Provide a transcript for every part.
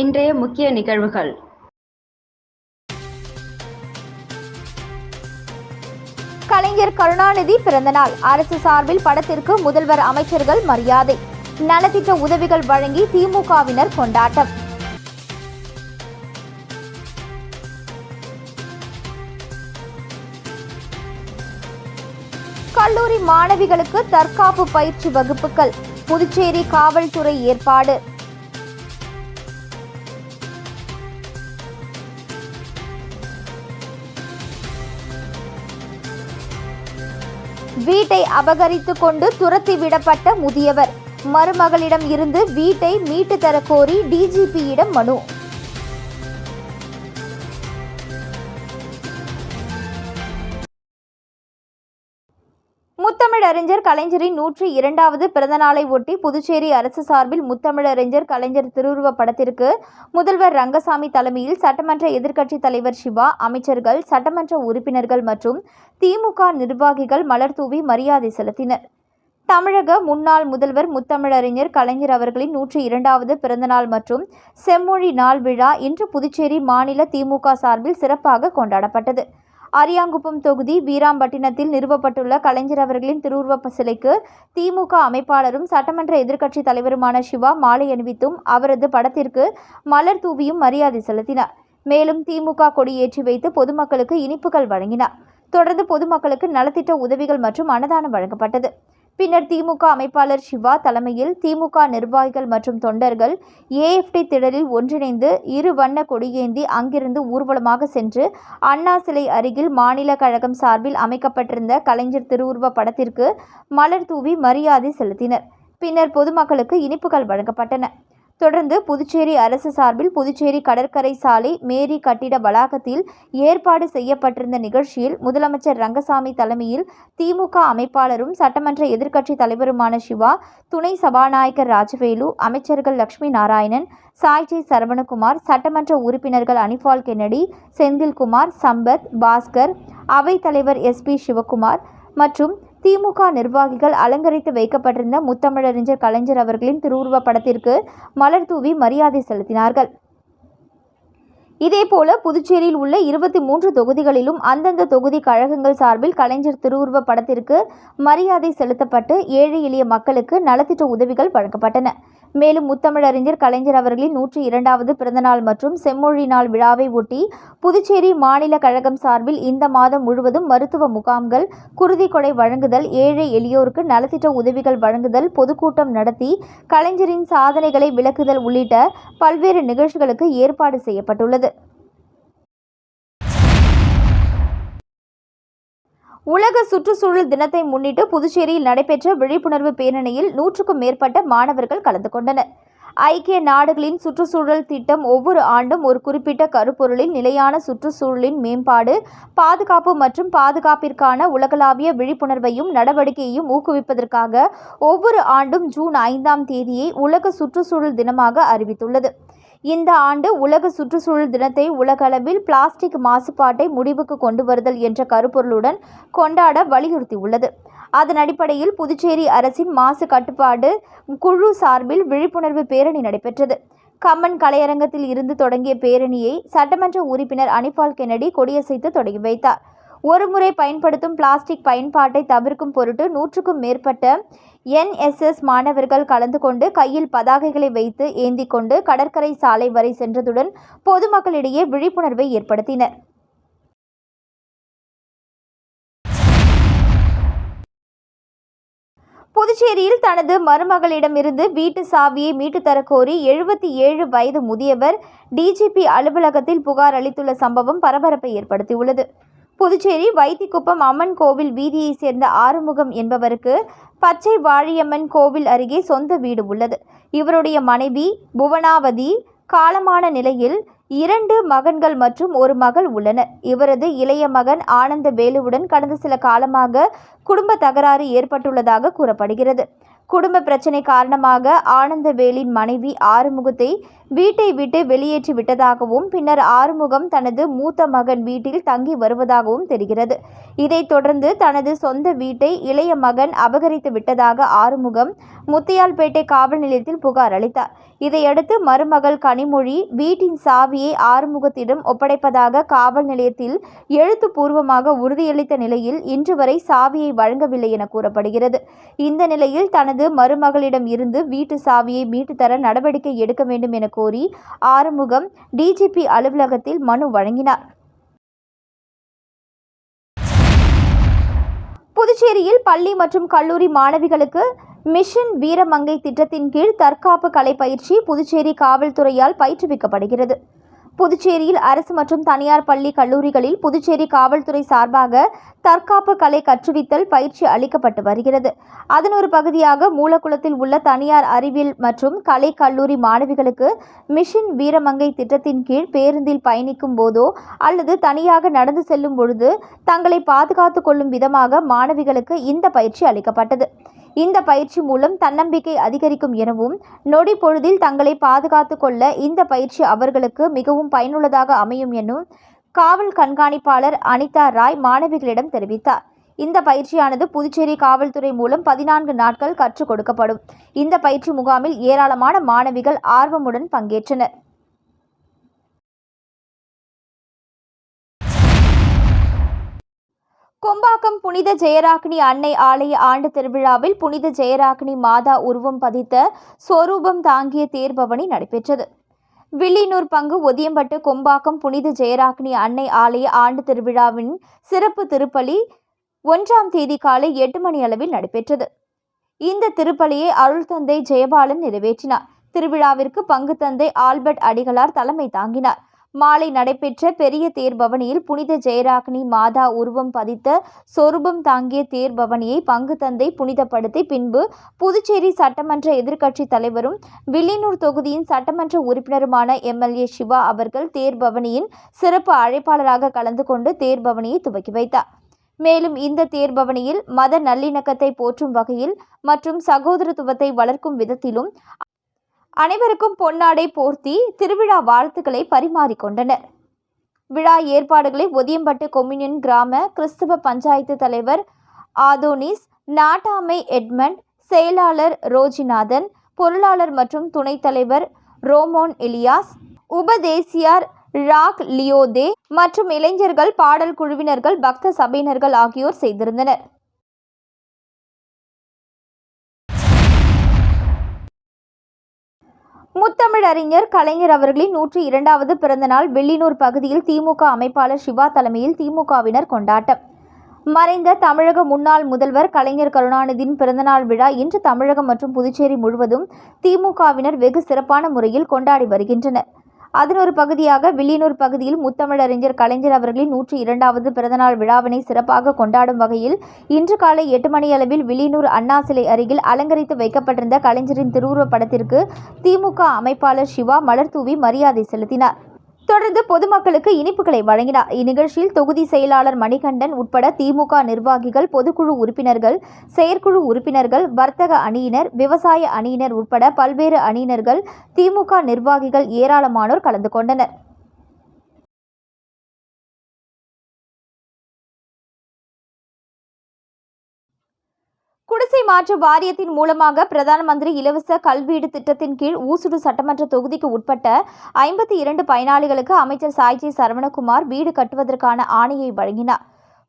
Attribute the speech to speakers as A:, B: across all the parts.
A: இன்றைய முக்கிய நிகழ்வுகள் கலைஞர் கருணாநிதி பிறந்தநாள் அரசு சார்பில் படத்திற்கு முதல்வர் அமைச்சர்கள் மரியாதை நலத்திட்ட உதவிகள் வழங்கி திமுகவினர் கொண்டாட்டம் கல்லூரி மாணவிகளுக்கு தற்காப்பு பயிற்சி வகுப்புகள் புதுச்சேரி காவல்துறை ஏற்பாடு வீட்டை அபகரித்து கொண்டு துரத்தி விடப்பட்ட முதியவர் மருமகளிடம் இருந்து வீட்டை மீட்டு தரக்கோரி டிஜிபியிடம் மனு முத்தமிழறிஞர் கலைஞரின் நூற்றி இரண்டாவது பிறந்தநாளை ஒட்டி புதுச்சேரி அரசு சார்பில் முத்தமிழறிஞர் கலைஞர் திருவுருவ படத்திற்கு முதல்வர் ரங்கசாமி தலைமையில் சட்டமன்ற எதிர்க்கட்சித் தலைவர் சிவா அமைச்சர்கள் சட்டமன்ற உறுப்பினர்கள் மற்றும் திமுக நிர்வாகிகள் மலர்தூவி மரியாதை செலுத்தினர் தமிழக முன்னாள் முதல்வர் முத்தமிழறிஞர் கலைஞர் அவர்களின் நூற்றி இரண்டாவது பிறந்தநாள் மற்றும் செம்மொழி நாள் விழா இன்று புதுச்சேரி மாநில திமுக சார்பில் சிறப்பாக கொண்டாடப்பட்டது அரியாங்குப்பம் தொகுதி வீராம்பட்டினத்தில் நிறுவப்பட்டுள்ள கலைஞர் அவர்களின் திருவுருவப்ப சிலைக்கு திமுக அமைப்பாளரும் சட்டமன்ற எதிர்க்கட்சித் தலைவருமான சிவா மாலை அணிவித்தும் அவரது படத்திற்கு மலர் தூவியும் மரியாதை செலுத்தினார் மேலும் திமுக கொடி ஏற்றி வைத்து பொதுமக்களுக்கு இனிப்புகள் வழங்கினார் தொடர்ந்து பொதுமக்களுக்கு நலத்திட்ட உதவிகள் மற்றும் அன்னதானம் வழங்கப்பட்டது பின்னர் திமுக அமைப்பாளர் சிவா தலைமையில் திமுக நிர்வாகிகள் மற்றும் தொண்டர்கள் ஏஎஃப்டி திடலில் ஒன்றிணைந்து இரு வண்ண கொடியேந்தி அங்கிருந்து ஊர்வலமாக சென்று அண்ணா சிலை அருகில் மாநில கழகம் சார்பில் அமைக்கப்பட்டிருந்த கலைஞர் திருவுருவ படத்திற்கு மலர் தூவி மரியாதை செலுத்தினர் பின்னர் பொதுமக்களுக்கு இனிப்புகள் வழங்கப்பட்டன தொடர்ந்து புதுச்சேரி அரசு சார்பில் புதுச்சேரி கடற்கரை சாலை மேரி கட்டிட வளாகத்தில் ஏற்பாடு செய்யப்பட்டிருந்த நிகழ்ச்சியில் முதலமைச்சர் ரங்கசாமி தலைமையில் திமுக அமைப்பாளரும் சட்டமன்ற எதிர்க்கட்சி தலைவருமான சிவா துணை சபாநாயகர் ராஜவேலு அமைச்சர்கள் லட்சுமி நாராயணன் சாய்ஜி சரவணகுமார் சட்டமன்ற உறுப்பினர்கள் அனிஃபால் கென்னடி செந்தில்குமார் சம்பத் பாஸ்கர் அவைத்தலைவர் எஸ் பி சிவகுமார் மற்றும் திமுக நிர்வாகிகள் அலங்கரித்து வைக்கப்பட்டிருந்த முத்தமிழறிஞர் கலைஞர் அவர்களின் திருவுருவப் படத்திற்கு மலர் தூவி மரியாதை செலுத்தினார்கள் இதேபோல புதுச்சேரியில் உள்ள இருபத்தி மூன்று தொகுதிகளிலும் அந்தந்த தொகுதி கழகங்கள் சார்பில் கலைஞர் திருவுருவ படத்திற்கு மரியாதை செலுத்தப்பட்டு ஏழை எளிய மக்களுக்கு நலத்திட்ட உதவிகள் வழங்கப்பட்டன மேலும் முத்தமிழறிஞர் கலைஞர் அவர்களின் நூற்றி இரண்டாவது பிறந்தநாள் மற்றும் செம்மொழி நாள் விழாவை ஒட்டி புதுச்சேரி மாநில கழகம் சார்பில் இந்த மாதம் முழுவதும் மருத்துவ முகாம்கள் குருதி கொடை வழங்குதல் ஏழை எளியோருக்கு நலத்திட்ட உதவிகள் வழங்குதல் பொதுக்கூட்டம் நடத்தி கலைஞரின் சாதனைகளை விளக்குதல் உள்ளிட்ட பல்வேறு நிகழ்ச்சிகளுக்கு ஏற்பாடு செய்யப்பட்டுள்ளது உலக சுற்றுச்சூழல் தினத்தை முன்னிட்டு புதுச்சேரியில் நடைபெற்ற விழிப்புணர்வு பேரணியில் நூற்றுக்கும் மேற்பட்ட மாணவர்கள் கலந்து கொண்டனர் ஐக்கிய நாடுகளின் சுற்றுச்சூழல் திட்டம் ஒவ்வொரு ஆண்டும் ஒரு குறிப்பிட்ட கருப்பொருளின் நிலையான சுற்றுச்சூழலின் மேம்பாடு பாதுகாப்பு மற்றும் பாதுகாப்பிற்கான உலகளாவிய விழிப்புணர்வையும் நடவடிக்கையையும் ஊக்குவிப்பதற்காக ஒவ்வொரு ஆண்டும் ஜூன் ஐந்தாம் தேதியை உலக சுற்றுச்சூழல் தினமாக அறிவித்துள்ளது இந்த ஆண்டு உலக சுற்றுச்சூழல் தினத்தை உலகளவில் பிளாஸ்டிக் மாசுபாட்டை முடிவுக்கு கொண்டு வருதல் என்ற கருப்பொருளுடன் கொண்டாட வலியுறுத்தியுள்ளது அதன் அடிப்படையில் புதுச்சேரி அரசின் மாசு கட்டுப்பாடு குழு சார்பில் விழிப்புணர்வு பேரணி நடைபெற்றது கம்மன் கலையரங்கத்தில் இருந்து தொடங்கிய பேரணியை சட்டமன்ற உறுப்பினர் அனிபால் கென்னடி கொடியசைத்து தொடங்கி வைத்தார் ஒருமுறை பயன்படுத்தும் பிளாஸ்டிக் பயன்பாட்டை தவிர்க்கும் பொருட்டு நூற்றுக்கும் மேற்பட்ட என்எஸ்எஸ் மாணவர்கள் கலந்து கொண்டு கையில் பதாகைகளை வைத்து ஏந்தி கொண்டு கடற்கரை சாலை வரை சென்றதுடன் பொதுமக்களிடையே விழிப்புணர்வை ஏற்படுத்தினர் புதுச்சேரியில் தனது மருமகளிடமிருந்து வீட்டு சாவியை மீட்டுத் தரக்கோரி எழுபத்தி ஏழு வயது முதியவர் டிஜிபி அலுவலகத்தில் புகார் அளித்துள்ள சம்பவம் பரபரப்பை ஏற்படுத்தியுள்ளது புதுச்சேரி வைத்திக்குப்பம் அம்மன் கோவில் வீதியைச் சேர்ந்த ஆறுமுகம் என்பவருக்கு பச்சை வாழியம்மன் கோவில் அருகே சொந்த வீடு உள்ளது இவருடைய மனைவி புவனாவதி காலமான நிலையில் இரண்டு மகன்கள் மற்றும் ஒரு மகள் உள்ளனர் இவரது இளைய மகன் ஆனந்த வேலுவுடன் கடந்த சில காலமாக குடும்ப தகராறு ஏற்பட்டுள்ளதாக கூறப்படுகிறது குடும்ப பிரச்சனை காரணமாக ஆனந்தவேலின் மனைவி ஆறுமுகத்தை வீட்டை விட்டு வெளியேற்றி விட்டதாகவும் பின்னர் ஆறுமுகம் தனது மூத்த மகன் வீட்டில் தங்கி வருவதாகவும் தெரிகிறது இதைத் தொடர்ந்து தனது சொந்த வீட்டை இளைய மகன் அபகரித்து விட்டதாக ஆறுமுகம் முத்தியால்பேட்டை காவல் நிலையத்தில் புகார் அளித்தார் இதையடுத்து மருமகள் கனிமொழி வீட்டின் சாவியை ஆறுமுகத்திடம் ஒப்படைப்பதாக காவல் நிலையத்தில் எழுத்துப்பூர்வமாக உறுதியளித்த நிலையில் இன்று வரை சாவியை வழங்கவில்லை என கூறப்படுகிறது இந்த நிலையில் தனது மருமகளிடம் இருந்து வீட்டு சாவியை மீட்டுத்தர நடவடிக்கை எடுக்க வேண்டும் என கோரி ஆறுமுகம் டிஜிபி அலுவலகத்தில் மனு வழங்கினார் புதுச்சேரியில் பள்ளி மற்றும் கல்லூரி மாணவிகளுக்கு மிஷன் வீரமங்கை திட்டத்தின் கீழ் தற்காப்பு கலை பயிற்சி புதுச்சேரி காவல்துறையால் பயிற்றுவிக்கப்படுகிறது புதுச்சேரியில் அரசு மற்றும் தனியார் பள்ளி கல்லூரிகளில் புதுச்சேரி காவல்துறை சார்பாக தற்காப்பு கலை கற்றுவித்தல் பயிற்சி அளிக்கப்பட்டு வருகிறது அதன் ஒரு பகுதியாக மூலக்குளத்தில் உள்ள தனியார் அறிவியல் மற்றும் கலை கல்லூரி மாணவிகளுக்கு மிஷின் வீரமங்கை திட்டத்தின் கீழ் பேருந்தில் பயணிக்கும் போதோ அல்லது தனியாக நடந்து செல்லும் பொழுது தங்களை பாதுகாத்துக் கொள்ளும் விதமாக மாணவிகளுக்கு இந்த பயிற்சி அளிக்கப்பட்டது இந்த பயிற்சி மூலம் தன்னம்பிக்கை அதிகரிக்கும் எனவும் நொடி பொழுதில் தங்களை பாதுகாத்து கொள்ள இந்த பயிற்சி அவர்களுக்கு மிகவும் பயனுள்ளதாக அமையும் எனும் காவல் கண்காணிப்பாளர் அனிதா ராய் மாணவிகளிடம் தெரிவித்தார் இந்த பயிற்சியானது புதுச்சேரி காவல்துறை மூலம் பதினான்கு நாட்கள் கற்றுக் கொடுக்கப்படும் இந்த பயிற்சி முகாமில் ஏராளமான மாணவிகள் ஆர்வமுடன் பங்கேற்றனர் கொம்பாக்கம் புனித ஜெயராக்னி அன்னை ஆலய ஆண்டு திருவிழாவில் புனித ஜெயராக்னி மாதா உருவம் பதித்த ஸ்வரூபம் தாங்கிய தேர்பவனி நடைபெற்றது வில்லியனூர் பங்கு ஒதியம்பட்டு கொம்பாக்கம் புனித ஜெயராக்னி அன்னை ஆலய ஆண்டு திருவிழாவின் சிறப்பு திருப்பலி ஒன்றாம் தேதி காலை எட்டு மணி அளவில் நடைபெற்றது இந்த திருப்பலியை அருள் தந்தை ஜெயபாலன் நிறைவேற்றினார் திருவிழாவிற்கு பங்கு தந்தை ஆல்பர்ட் அடிகளார் தலைமை தாங்கினார் மாலை நடைபெற்ற பெரிய தேர்பவனியில் புனித ஜெயராக்னி மாதா உருவம் பதித்த சொரூபம் தாங்கிய தேர்பவனியை பங்கு தந்தை புனிதப்படுத்தி பின்பு புதுச்சேரி சட்டமன்ற எதிர்க்கட்சித் தலைவரும் வில்லியனூர் தொகுதியின் சட்டமன்ற உறுப்பினருமான எம்எல்ஏ சிவா அவர்கள் தேர்பவனியின் சிறப்பு அழைப்பாளராக கலந்து கொண்டு தேர்பவனியை துவக்கி வைத்தார் மேலும் இந்த தேர்பவனியில் மத நல்லிணக்கத்தை போற்றும் வகையில் மற்றும் சகோதரத்துவத்தை வளர்க்கும் விதத்திலும் அனைவருக்கும் பொன்னாடை போர்த்தி திருவிழா வாழ்த்துக்களை பரிமாறிக்கொண்டனர் விழா ஏற்பாடுகளை ஒதியம்பட்டு கொம்யூனியன் கிராம கிறிஸ்தவ பஞ்சாயத்து தலைவர் ஆதோனிஸ் நாட்டாமை எட்மண்ட் செயலாளர் ரோஜிநாதன் பொருளாளர் மற்றும் துணைத் தலைவர் ரோமோன் எலியாஸ் உபதேசியார் ராக் லியோதே மற்றும் இளைஞர்கள் பாடல் குழுவினர்கள் பக்த சபையினர்கள் ஆகியோர் செய்திருந்தனர் முத்தமிழறிஞர் கலைஞர் அவர்களின் நூற்றி இரண்டாவது பிறந்தநாள் வெள்ளினூர் பகுதியில் திமுக அமைப்பாளர் சிவா தலைமையில் திமுகவினர் கொண்டாட்டம் மறைந்த தமிழக முன்னாள் முதல்வர் கலைஞர் கருணாநிதியின் பிறந்தநாள் விழா இன்று தமிழகம் மற்றும் புதுச்சேரி முழுவதும் திமுகவினர் வெகு சிறப்பான முறையில் கொண்டாடி வருகின்றனர் அதன் ஒரு பகுதியாக வில்லியனூர் பகுதியில் முத்தமிழறிஞர் கலைஞர் அவர்களின் நூற்றி இரண்டாவது பிறந்தநாள் விழாவினை சிறப்பாக கொண்டாடும் வகையில் இன்று காலை எட்டு மணியளவில் வில்லியனூர் அண்ணா சிலை அருகில் அலங்கரித்து வைக்கப்பட்டிருந்த கலைஞரின் திருவுருவப் படத்திற்கு திமுக அமைப்பாளர் சிவா மலர் தூவி மரியாதை செலுத்தினார் தொடர்ந்து பொதுமக்களுக்கு இனிப்புகளை வழங்கினார் இந்நிகழ்ச்சியில் தொகுதி செயலாளர் மணிகண்டன் உட்பட திமுக நிர்வாகிகள் பொதுக்குழு உறுப்பினர்கள் செயற்குழு உறுப்பினர்கள் வர்த்தக அணியினர் விவசாய அணியினர் உட்பட பல்வேறு அணியினர்கள் திமுக நிர்வாகிகள் ஏராளமானோர் கலந்து கொண்டனர் குடிசை மாற்று வாரியத்தின் மூலமாக பிரதான மந்திரி இலவச கல்வீடு திட்டத்தின் கீழ் ஊசுடு சட்டமன்ற தொகுதிக்கு உட்பட்ட ஐம்பத்தி இரண்டு பயனாளிகளுக்கு அமைச்சர் சாய்ஜி சரவணகுமார் வீடு கட்டுவதற்கான ஆணையை வழங்கினார்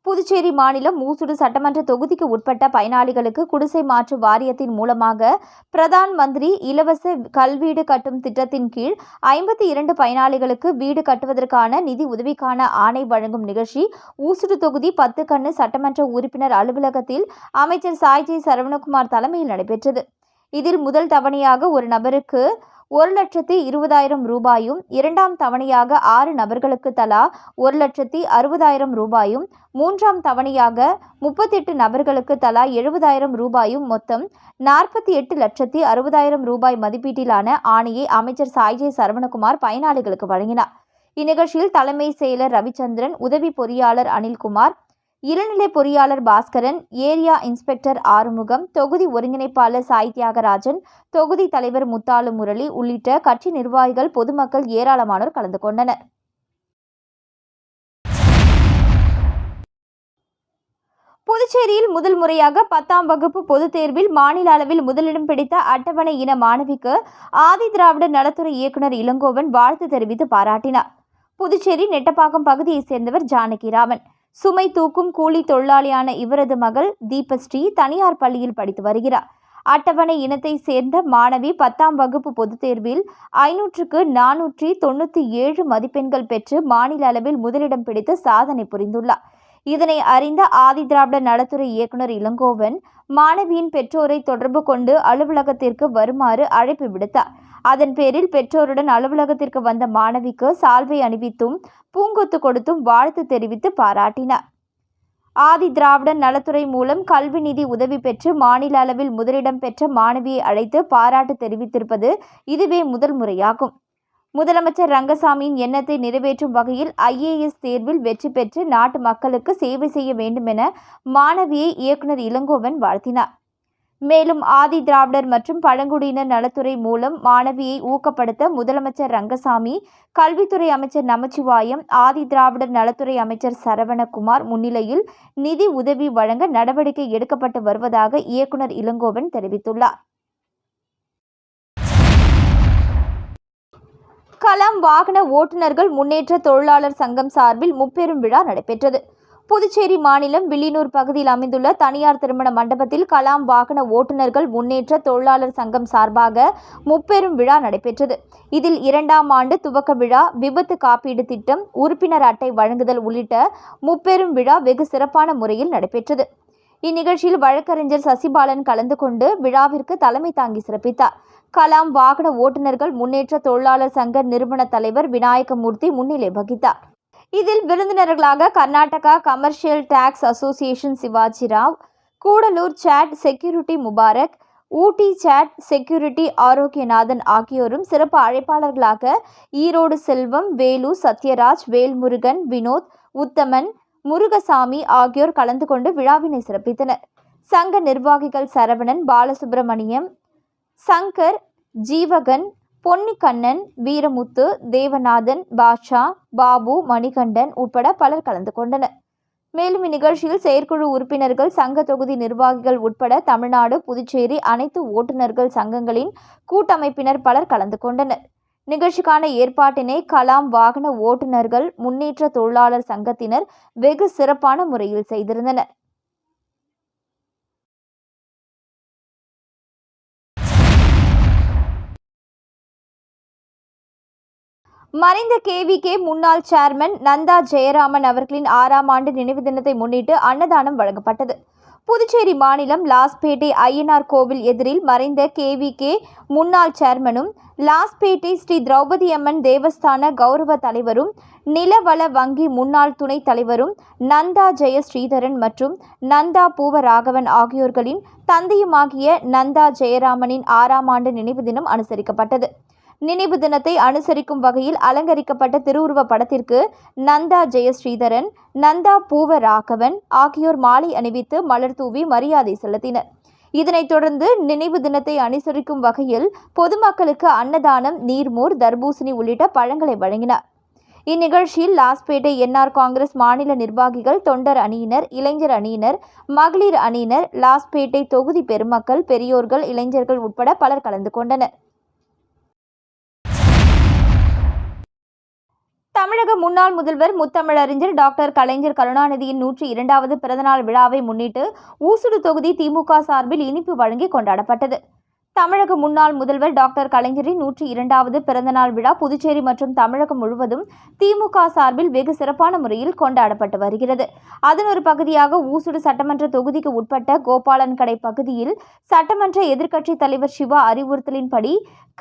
A: புதுச்சேரி மாநிலம் மூசுடு சட்டமன்ற தொகுதிக்கு உட்பட்ட பயனாளிகளுக்கு குடிசை மாற்று வாரியத்தின் மூலமாக பிரதான் மந்திரி இலவச கல்வீடு கட்டும் திட்டத்தின் கீழ் ஐம்பத்தி இரண்டு பயனாளிகளுக்கு வீடு கட்டுவதற்கான நிதி உதவிக்கான ஆணை வழங்கும் நிகழ்ச்சி ஊசுடு தொகுதி பத்து கண்ணு சட்டமன்ற உறுப்பினர் அலுவலகத்தில் அமைச்சர் சாய்ஜி சரவணகுமார் தலைமையில் நடைபெற்றது இதில் முதல் தவணையாக ஒரு நபருக்கு ஒரு லட்சத்தி இருபதாயிரம் ரூபாயும் இரண்டாம் தவணையாக ஆறு நபர்களுக்கு தலா ஒரு லட்சத்தி அறுபதாயிரம் ரூபாயும் மூன்றாம் தவணையாக முப்பத்தெட்டு நபர்களுக்கு தலா எழுபதாயிரம் ரூபாயும் மொத்தம் நாற்பத்தி எட்டு லட்சத்தி அறுபதாயிரம் ரூபாய் மதிப்பீட்டிலான ஆணையை அமைச்சர் சாய்ஜே சரவணகுமார் பயனாளிகளுக்கு வழங்கினார் இந்நிகழ்ச்சியில் தலைமை செயலர் ரவிச்சந்திரன் உதவி பொறியாளர் அனில்குமார் இளநிலை பொறியாளர் பாஸ்கரன் ஏரியா இன்ஸ்பெக்டர் ஆறுமுகம் தொகுதி ஒருங்கிணைப்பாளர் சாய் தியாகராஜன் தொகுதி தலைவர் முத்தாலு முரளி உள்ளிட்ட கட்சி நிர்வாகிகள் பொதுமக்கள் ஏராளமானோர் கலந்து கொண்டனர் புதுச்சேரியில் முதல் முறையாக பத்தாம் வகுப்பு பொதுத் தேர்வில் மாநில அளவில் முதலிடம் பிடித்த அட்டவணை இன மாணவிக்கு ஆதி திராவிட நலத்துறை இயக்குநர் இளங்கோவன் வாழ்த்து தெரிவித்து பாராட்டினார் புதுச்சேரி நெட்டப்பாக்கம் பகுதியைச் சேர்ந்தவர் ஜானகிராமன் சுமை தூக்கும் கூலி தொழிலாளியான இவரது மகள் தீபஸ்ரீ தனியார் பள்ளியில் படித்து வருகிறார் அட்டவணை இனத்தை சேர்ந்த மாணவி பத்தாம் வகுப்பு பொதுத் தேர்வில் ஐநூற்றுக்கு நானூற்றி தொண்ணூற்றி ஏழு மதிப்பெண்கள் பெற்று மாநில அளவில் முதலிடம் பிடித்து சாதனை புரிந்துள்ளார் இதனை அறிந்த ஆதி திராவிட நலத்துறை இயக்குனர் இளங்கோவன் மாணவியின் பெற்றோரை தொடர்பு கொண்டு அலுவலகத்திற்கு வருமாறு அழைப்பு விடுத்தார் அதன் பேரில் பெற்றோருடன் அலுவலகத்திற்கு வந்த மாணவிக்கு சால்வை அணிவித்தும் பூங்கொத்து கொடுத்தும் வாழ்த்து தெரிவித்து பாராட்டினார் ஆதி திராவிடன் நலத்துறை மூலம் கல்வி நிதி உதவி பெற்று மாநில அளவில் முதலிடம் பெற்ற மாணவியை அழைத்து பாராட்டு தெரிவித்திருப்பது இதுவே முதல் முறையாகும் முதலமைச்சர் ரங்கசாமியின் எண்ணத்தை நிறைவேற்றும் வகையில் ஐஏஎஸ் தேர்வில் வெற்றி பெற்று நாட்டு மக்களுக்கு சேவை செய்ய வேண்டும் என மாணவியை இயக்குநர் இளங்கோவன் வாழ்த்தினார் மேலும் ஆதி திராவிடர் மற்றும் பழங்குடியினர் நலத்துறை மூலம் மாணவியை ஊக்கப்படுத்த முதலமைச்சர் ரங்கசாமி கல்வித்துறை அமைச்சர் நமச்சிவாயம் ஆதி திராவிடர் நலத்துறை அமைச்சர் சரவணகுமார் முன்னிலையில் நிதி உதவி வழங்க நடவடிக்கை எடுக்கப்பட்டு வருவதாக இயக்குநர் இளங்கோவன் தெரிவித்துள்ளார் கலாம் வாகன ஓட்டுநர்கள் முன்னேற்ற தொழிலாளர் சங்கம் சார்பில் முப்பெரும் விழா நடைபெற்றது புதுச்சேரி மாநிலம் வில்லியனூர் பகுதியில் அமைந்துள்ள தனியார் திருமண மண்டபத்தில் கலாம் வாகன ஓட்டுநர்கள் முன்னேற்ற தொழிலாளர் சங்கம் சார்பாக முப்பெரும் விழா நடைபெற்றது இதில் இரண்டாம் ஆண்டு துவக்க விழா விபத்து காப்பீடு திட்டம் உறுப்பினர் அட்டை வழங்குதல் உள்ளிட்ட முப்பெரும் விழா வெகு சிறப்பான முறையில் நடைபெற்றது இந்நிகழ்ச்சியில் வழக்கறிஞர் சசிபாலன் கலந்து கொண்டு விழாவிற்கு தலைமை தாங்கி சிறப்பித்தார் கலாம் வாகன ஓட்டுநர்கள் முன்னேற்ற தொழிலாளர் சங்க நிறுவன தலைவர் விநாயகமூர்த்தி முன்னிலை வகித்தார் இதில் விருந்தினர்களாக Karnataka commercial tax association Shivaji Rao Gudalur Sait security Mubarak Ooty Sait security Arokianathan ஆகியோரும் சிறப்பு அழைப்பாளர்களாக ஈரோடு செல்வம் வேலு சத்யராஜ் வேல்முருகன் வினோத் உத்தமன் முருகசாமி ஆகியோர் கலந்து கொண்டு விழாவினை சிறப்பித்தனர் சங்க நிர்வாகிகள் சரவணன் பாலசுப்பிரமணியம் சங்கர் ஜீவகன் பொன்னிக்கண்ணன் வீரமுத்து தேவநாதன் பாஷா பாபு மணிகண்டன் உட்பட பலர் கலந்து கொண்டனர் மேலும் இந்நிகழ்ச்சியில் செயற்குழு உறுப்பினர்கள் சங்க தொகுதி நிர்வாகிகள் உட்பட தமிழ்நாடு புதுச்சேரி அனைத்து ஓட்டுநர்கள் சங்கங்களின் கூட்டமைப்பினர் பலர் கலந்து கொண்டனர் நிகழ்ச்சிக்கான ஏற்பாட்டினை கலாம் வாகன ஓட்டுநர்கள் முன்னேற்ற தொழிலாளர் சங்கத்தினர் வெகு சிறப்பான முறையில் செய்திருந்தனர் மறைந்த கேவிகே முன்னாள் சேர்மன் நந்தா ஜெயராமன் அவர்களின் ஆறாம் ஆண்டு நினைவு தினத்தை முன்னிட்டு அன்னதானம் வழங்கப்பட்டது புதுச்சேரி மாநிலம் லாஸ்பேட்டை ஐயனார் கோவில் எதிரில் மறைந்த கேவிகே முன்னாள் சேர்மனும் லாஸ்பேட்டை ஸ்ரீ திரௌபதி அம்மன் தேவஸ்தான கௌரவ தலைவரும் நிலவள வங்கி முன்னாள் துணைத் தலைவரும் நந்தா ஜெய ஸ்ரீதரன் மற்றும் நந்தா பூவராகவன் ஆகியோர்களின் தந்தையுமாகிய நந்தா ஜெயராமனின் ஆறாம் ஆண்டு நினைவு தினம் அனுசரிக்கப்பட்டது நினைவு தினத்தை அனுசரிக்கும் வகையில் அலங்கரிக்கப்பட்ட திருவுருவ படத்திற்கு நந்தா ஜெயஸ்ரீதரன் நந்தா பூவ ராகவன் ஆகியோர் மாலை அணிவித்து மலர் தூவி மரியாதை செலுத்தினர் இதனைத் தொடர்ந்து நினைவு தினத்தை அனுசரிக்கும் வகையில் பொதுமக்களுக்கு அன்னதானம் நீர்மோர் தர்பூசணி உள்ளிட்ட பழங்களை வழங்கினார் இந்நிகழ்ச்சியில் லாஸ்பேட்டை என்ஆர் காங்கிரஸ் மாநில நிர்வாகிகள் தொண்டர் அணியினர் இளைஞர் அணியினர் மகளிர் அணியினர் லாஸ்பேட்டை தொகுதி பெருமக்கள் பெரியோர்கள் இளைஞர்கள் உட்பட பலர் கலந்து கொண்டனர் தமிழக முன்னாள் முதல்வர் முத்தமிழறிஞர் டாக்டர் கலைஞர் கருணாநிதியின் நூற்றி இரண்டாவது பிறந்தநாள் விழாவை முன்னிட்டு ஊசுடு தொகுதி திமுக சார்பில் இனிப்பு வழங்கி கொண்டாடப்பட்டது தமிழக முன்னாள் முதல்வர் டாக்டர் கலைஞரின் நூற்றி இரண்டாவது பிறந்தநாள் விழா புதுச்சேரி மற்றும் தமிழகம் முழுவதும் திமுக சார்பில் வெகு சிறப்பான முறையில் கொண்டாடப்பட்டு வருகிறது அதன் ஒரு பகுதியாக ஊசுடு சட்டமன்ற தொகுதிக்கு உட்பட்ட கோபாலன்கடை பகுதியில் சட்டமன்ற எதிர்க்கட்சித் தலைவர் சிவா அறிவுறுத்தலின்படி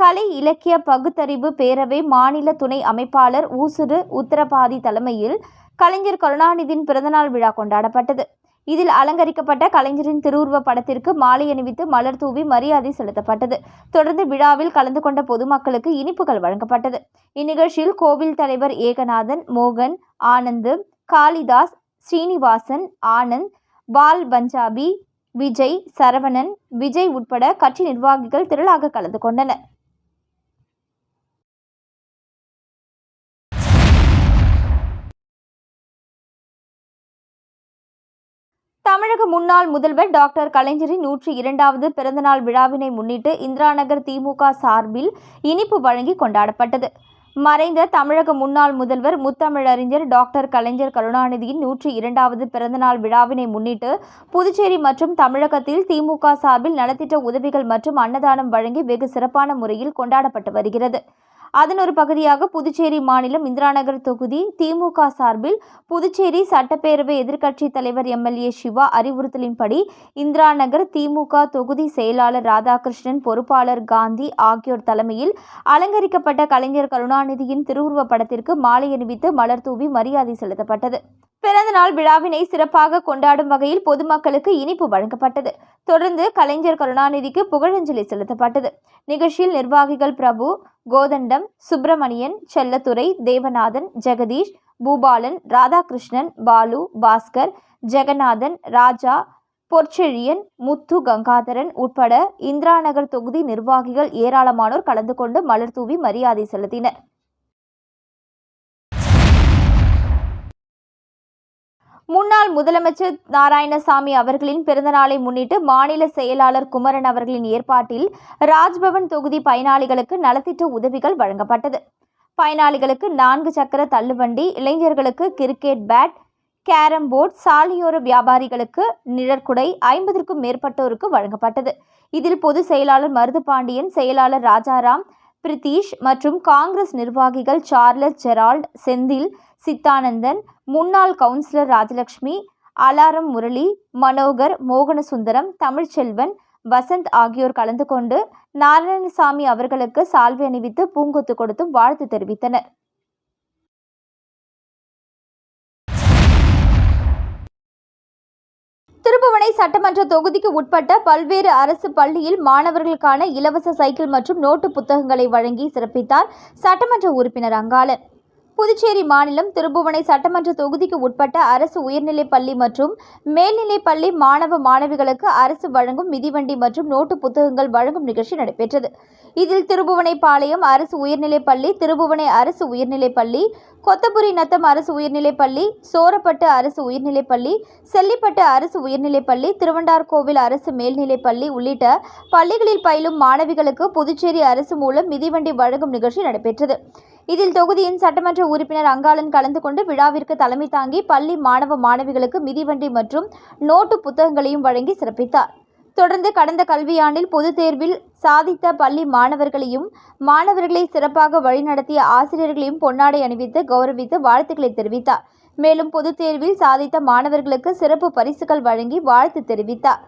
A: கலை இலக்கிய பகுத்தறிவு பேரவை மாநில துணை அமைப்பாளர் ஊசுடு உத்தரபாதி தலைமையில் கலைஞர் கருணாநிதியின் பிறந்தநாள் விழா கொண்டாடப்பட்டது இதில் அலங்கரிக்கப்பட்ட கலைஞரின் திருவுருவ படத்திற்கு மாலை அணிவித்து மலர் தூவி மரியாதை செலுத்தப்பட்டது தொடர்ந்து விழாவில் கலந்து கொண்ட பொதுமக்களுக்கு இனிப்புகள் வழங்கப்பட்டது இந்நிகழ்ச்சியில் கோவில் தலைவர் ஏகநாதன் மோகன் ஆனந்து காளிதாஸ் ஸ்ரீனிவாசன் ஆனந்த் பால் பஞ்சாபி விஜய் சரவணன் விஜய் உட்பட கட்சி நிர்வாகிகள் திரளாக கலந்து கொண்டனர் தமிழக முன்னாள் முதல்வர் டாக்டர் கலைஞரின் நூற்றி இரண்டாவது பிறந்தநாள் விழாவினை முன்னிட்டு இந்திராநகர் திமுக சார்பில் இனிப்பு வழங்கி கொண்டாடப்பட்டது மறைந்த தமிழக முன்னாள் முதல்வர் முத்தமிழறிஞர் டாக்டர் கலைஞர் கருணாநிதியின் நூற்றி இரண்டாவது பிறந்தநாள் விழாவினை முன்னிட்டு புதுச்சேரி மற்றும் தமிழகத்தில் திமுக சார்பில் நலத்திட்ட உதவிகள் மற்றும் அன்னதானம் வழங்கி வெகு சிறப்பான முறையில் கொண்டாடப்பட்டு வருகிறது அதன் ஒரு பகுதியாக புதுச்சேரி மாநிலம் இந்திராநகர் தொகுதி திமுக சார்பில் புதுச்சேரி சட்டப்பேரவை எதிர்க்கட்சி தலைவர் எம்எல்ஏ சிவா அறிவுறுத்தலின்படி இந்திராநகர் திமுக தொகுதி செயலாளர் ராதாகிருஷ்ணன் பொறுப்பாளர் காந்தி ஆகியோர் தலைமையில் அலங்கரிக்கப்பட்ட கலைஞர் கருணாநிதியின் திருவுருவ படத்திற்கு மாலை அணிவித்து மலர் தூவி மரியாதை செலுத்தப்பட்டது பிறந்தநாள் விழாவினை சிறப்பாக கொண்டாடும் வகையில் பொதுமக்களுக்கு இனிப்பு வழங்கப்பட்டது தொடர்ந்து கலைஞர் கருணாநிதிக்கு புகழஞ்சலி செலுத்தப்பட்டது நிகழ்ச்சியில் நிர்வாகிகள் பிரபு கோதண்டம் சுப்பிரமணியன் செல்லத்துறை தேவநாதன் ஜெகதீஷ் பூபாலன் ராதாகிருஷ்ணன் பாலு பாஸ்கர் ஜெகநாதன் ராஜா பொற்செழியன் முத்து கங்காதரன் உட்பட இந்திராநகர் தொகுதி நிர்வாகிகள் ஏராளமானோர் கலந்து கொண்டு மலர் தூவி மரியாதை செலுத்தினர் முன்னாள் முதலமைச்சர் நாராயணசாமி அவர்களின் பிறந்தநாளை முன்னிட்டு மாநில செயலாளர் குமரன் அவர்களின் ஏற்பாட்டில் ராஜ்பவன் தொகுதி பயனாளிகளுக்கு நலத்திட்ட உதவிகள் வழங்கப்பட்டது பயனாளிகளுக்கு நான்கு சக்கர தள்ளுவண்டி இளைஞர்களுக்கு கிரிக்கெட் பேட் கேரம் போர்டு சாலையோர வியாபாரிகளுக்கு நிழற்குடை ஐம்பதற்கும் மேற்பட்டோருக்கு வழங்கப்பட்டது இதில் பொதுச் செயலாளர் மருது பாண்டியன் செயலாளர் ராஜாராம் பிரிதீஷ் மற்றும் காங்கிரஸ் நிர்வாகிகள் சார்லஸ் ஜெரால்ட் செந்தில் சித்தானந்தன் முன்னாள் கவுன்சிலர் ராஜலக்ஷ்மி அலாரம் முரளி மனோகர் மோகனசுந்தரம் தமிழ்ச்செல்வன் வசந்த் ஆகியோர் கலந்து கொண்டு நாராயணசாமி அவர்களுக்கு சால்வை அணிவித்து பூங்கொத்து கொடுத்தும் வாழ்த்து தெரிவித்தனர் திருப்புவனை சட்டமன்ற தொகுதிக்கு உட்பட்ட பல்வேறு அரசு பள்ளியில் மாணவர்களுக்கான இலவச சைக்கிள் மற்றும் நோட்டு புத்தகங்களை வழங்கி சிறப்பித்தார் சட்டமன்ற உறுப்பினர் அங்காளன் புதுச்சேரி மாநிலம் திருபுவனை சட்டமன்ற தொகுதிக்கு உட்பட்ட அரசு உயர்நிலைப் பள்ளி மற்றும் மேல்நிலைப் பள்ளி மாணவ மாணவிகளுக்கு அரசு வழங்கும் மிதிவண்டி மற்றும் நோட்டு புத்தகங்கள் வழங்கும் நிகழ்ச்சி நடைபெற்றது இதில் திருபுவனைப்பாளையம் அரசு உயர்நிலைப்பள்ளி திருபுவனை அரசு உயர்நிலைப்பள்ளி கொத்தபுரி நத்தம் அரசு உயர்நிலைப்பள்ளி சோரப்பட்டு அரசு உயர்நிலைப்பள்ளி செல்லிப்பட்டு அரசு உயர்நிலைப்பள்ளி திருவண்டார்கோவில் அரசு மேல்நிலைப்பள்ளி உள்ளிட்ட பள்ளிகளில் பயிலும் மாணவிகளுக்கு புதுச்சேரி அரசு மூலம் மிதிவண்டி வழங்கும் நிகழ்ச்சி நடைபெற்றது இதில் தொகுதியின் சட்டமன்ற உறுப்பினர் அங்காளன் கலந்து கொண்டு விழாவிற்கு தலைமை தாங்கி பள்ளி மாணவ மாணவிகளுக்கு மிதிவண்டி மற்றும் நோட்டு புத்தகங்களையும் வழங்கி சிறப்பித்தார் தொடர்ந்து கடந்த கல்வியாண்டில் பொது தேர்வில் சாதித்த பள்ளி மாணவர்களையும் மாணவர்களை சிறப்பாக வழிநடத்திய ஆசிரியர்களையும் பொன்னாடை அணிவித்து கௌரவித்து வாழ்த்துக்களை தெரிவித்தார் மேலும் பொதுத் தேர்வில் சாதித்த மாணவர்களுக்கு சிறப்பு பரிசுகள் வழங்கி வாழ்த்து தெரிவித்தார்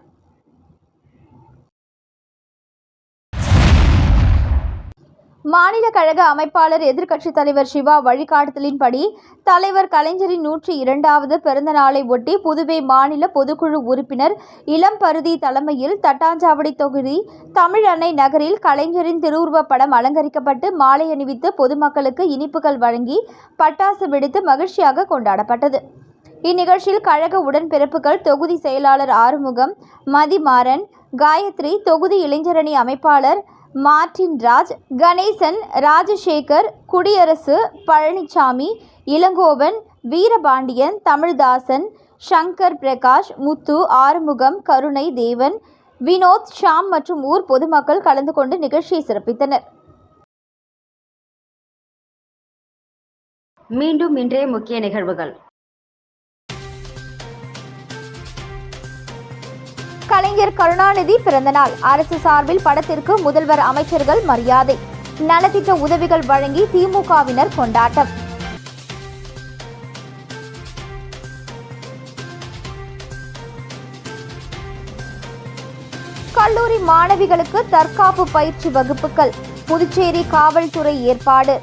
A: மாநில கழக அமைப்பாளர் எதிர்க்கட்சித் தலைவர் சிவா வழிகாட்டுதலின்படி தலைவர் கலைஞரின் நூற்றி இரண்டாவது பிறந்த நாளை ஒட்டி புதுவை மாநில பொதுக்குழு உறுப்பினர் இளம் பருதி தலைமையில் தட்டாஞ்சாவடி தொகுதி தமிழ் அன்னை நகரில் கலைஞரின் திருவுருவப் படம் அலங்கரிக்கப்பட்டு மாலை அணிவித்து பொதுமக்களுக்கு இனிப்புகள் வழங்கி பட்டாசு வெடித்து மகிழ்ச்சியாக கொண்டாடப்பட்டது இந்நிகழ்ச்சியில் கழக உடன்பிறப்புகள் தொகுதி செயலாளர் ஆறுமுகம் மதிமாறன் காயத்ரி தொகுதி இளைஞரணி அமைப்பாளர் மார்டின் ராஜ் கணேசன் ராஜசேகர் குடியரசு பழனிசாமி இளங்கோவன் வீரபாண்டியன் தமிழ்தாசன் சங்கர் பிரகாஷ் முத்து ஆறுமுகம் கருணை தேவன் வினோத் ஷாம் மற்றும் ஊர் பொதுமக்கள் கலந்து கொண்டு நிகழ்ச்சியை சிறப்பித்தனர் மீண்டும் இன்றைய முக்கிய நிகழ்வுகள் கலைஞர் கருணாநிதி பிறந்தநாள் அரசு சார்பில் படத்திற்கு முதல்வர் அமைச்சர்கள் மரியாதை நலத்திட்ட உதவிகள் வழங்கி திமுகவினர் கொண்டாட்டம் கல்லூரி மாணவிகளுக்கு தற்காப்பு பயிற்சி வகுப்புகள் புதுச்சேரி காவல்துறை ஏற்பாடு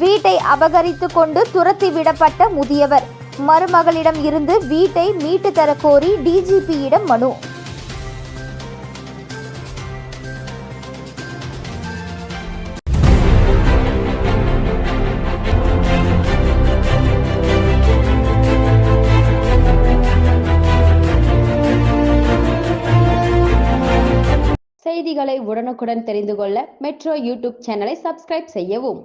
A: வீட்டை அபகரித்து கொண்டு துரத்தி விடப்பட்ட முதியவர் மருமகளிடம் இருந்து வீட்டை மீட்டு தர கோரி டிஜிபியிடம் மனு செய்திகளை உடனுக்குடன் தெரிந்து கொள்ள மெட்ரோ யூடியூப் சேனலை சப்ஸ்கிரைப் செய்யவும்